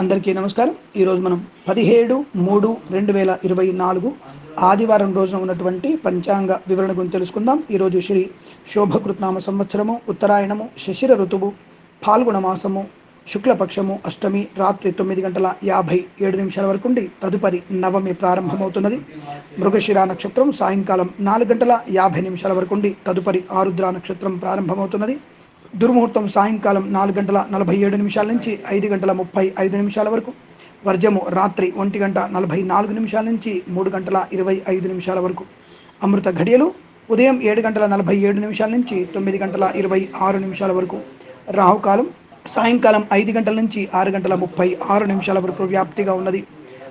అందరికీ నమస్కారం. ఈరోజు మనం పదిహేడు మూడు రెండు వేల ఇరవై నాలుగు ఆదివారం రోజున ఉన్నటువంటి పంచాంగ వివరణ గురించి తెలుసుకుందాం. ఈరోజు శ్రీ శోభకృత్నామ సంవత్సరము ఉత్తరాయణము శశిర ఋతువు పాల్గొన మాసము శుక్లపక్షము అష్టమి రాత్రి తొమ్మిది గంటల యాభై ఏడు నిమిషాల వరకు ఉండి తదుపరి నవమి ప్రారంభమవుతున్నది. మృగశిర నక్షత్రం సాయంకాలం నాలుగు గంటల యాభై నిమిషాల వరకు ఉండి తదుపరి ఆరుద్ర నక్షత్రం ప్రారంభమవుతున్నది. దుర్ముహూర్తం సాయంకాలం నాలుగు గంటల నలభై ఏడు నిమిషాల నుంచి ఐదు గంటల ముప్పై ఐదు నిమిషాల వరకు వర్జము రాత్రి ఒంటి గంట నలభై నాలుగు నిమిషాల నుంచి మూడు గంటల ఇరవై ఐదు నిమిషాల వరకు. అమృత ఘడియలు ఉదయం ఏడు గంటల నలభై ఏడు నిమిషాల నుంచి తొమ్మిది గంటల ఇరవై ఆరు నిమిషాల వరకు. రాహుకాలం సాయంకాలం ఐదు గంటల నుంచి ఆరు గంటల ముప్పై ఆరు నిమిషాల వరకు వ్యాప్తిగా ఉన్నది.